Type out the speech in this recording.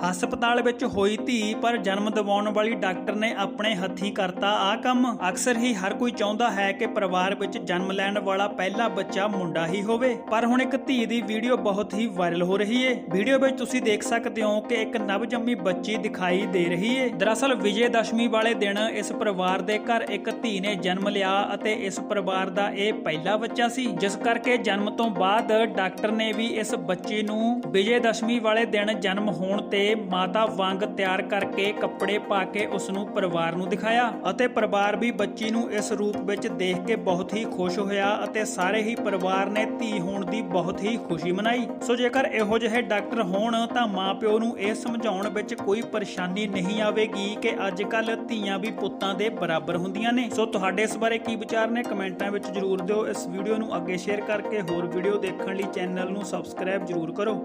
ਹਸਪਤਾਲ ਵਿੱਚ ਹੋਈ ਧੀ ਪਰ ਜਨਮ ਦਿਵਾਉਣ ਵਾਲੀ ਡਾਕਟਰ ਨੇ ਆਪਣੇ ਹੱਥੀਂ ਕਰਤਾ ਆ ਕੰਮ। ਅਕਸਰ ਹੀ ਹਰ ਕੋਈ ਚਾਹੁੰਦਾ ਹੈ ਕਿ ਪਰਿਵਾਰ ਵਿੱਚ ਜਨਮ ਲੈਣ ਵਾਲਾ ਪਹਿਲਾ ਬੱਚਾ ਮੁੰਡਾ ਹੀ ਹੋਵੇ। ਪਰ ਹੁਣ ਇੱਕ ਧੀ ਦੀ ਵੀਡੀਓ ਬਹੁਤ ਹੀ ਵਾਇਰਲ ਹੋ ਰਹੀ ਹੈ ਵੀਡੀਓ ਵਿੱਚ ਤੁਸੀਂ ਦੇਖ ਸਕਦੇ ਹੋ ਕਿ ਇੱਕ ਨਵਜੰਮੀ ਬੱਚੀ ਦਿਖਾਈ ਦੇ ਰਹੀ ਹੈ ਦਰਅਸਲ ਵਿਜੇ ਦਸ਼ਮੀ ਵਾਲੇ ਦਿਨ ਇਸ ਪਰਿਵਾਰ ਦੇ ਘਰ ਇੱਕ ਧੀ ਨੇ ਜਨਮ ਲਿਆ ਅਤੇ ਇਸ ਪਰਿਵਾਰ ਦਾ ਇਹ ਪਹਿਲਾ ਬੱਚਾ ਸੀ। ਜਿਸ ਕਰਕੇ ਜਨਮ ਤੋਂ ਬਾਅਦ ਡਾਕਟਰ ਨੇ ਵੀ ਇਸ ਬੱਚੀ ਨੂੰ ਵਿਜੇ ਦਸ਼ਮੀ ਵਾਲੇ ਦਿਨ ਜਨਮ ਹੋਣ ਤੇ ਮਾਤਾ ਵਾਂਗ ਤਿਆਰ ਕਰਕੇ ਕੱਪੜੇ ਪਾ ਕੇ ਉਸ ਨੂੰ ਪਰਿਵਾਰ ਨੂੰ ਦਿਖਾਇਆ ਅਤੇ ਪਰਿਵਾਰ ਵੀ ਬੱਚੀ ਨੂੰ ਇਸ ਰੂਪ ਵਿੱਚ ਦੇਖ ਕੇ ਬਹੁਤ ਹੀ ਖੁਸ਼ ਹੋਇਆ ਅਤੇ ਸਾਰੇ ਹੀ ਪਰਿਵਾਰ ਨੇ ਧੀ ਹੋਣ ਦੀ ਬਹੁਤ ਹੀ ਖੁਸ਼ੀ ਮਨਾਈ। ਸੋ ਜੇਕਰ ਇਹੋ ਜਿਹੇ ਡਾਕਟਰ ਹੋਣ ਤਾਂ ਮਾਪਿਓ ਨੂੰ ਇਹ ਸਮਝਾਉਣ ਵਿੱਚ ਕੋਈ ਪਰੇਸ਼ਾਨੀ ਨਹੀਂ ਆਵੇਗੀ ਕਿ ਅੱਜ ਕੱਲ ਧੀਆਂ ਵੀ ਪੁੱਤਾਂ ਦੇ ਬਰਾਬਰ ਹੁੰਦੀਆਂ ਨੇ। ਸੋ ਤੁਹਾਡੇ ਇਸ ਬਾਰੇ ਕੀ ਵਿਚਾਰ ਨੇ ਕਮੈਂਟਾਂ ਵਿੱਚ ਜਰੂਰ ਦਿਓ। ਇਸ ਵੀਡੀਓ ਨੂੰ ਅੱਗੇ ਸ਼ੇਅਰ ਕਰਕੇ ਹੋਰ ਵੀਡੀਓ ਦੇਖਣ ਲਈ ਚੈਨਲ ਨੂੰ ਸਬਸਕ੍ਰਾਈਬ ਜਰੂਰ ਕਰੋ।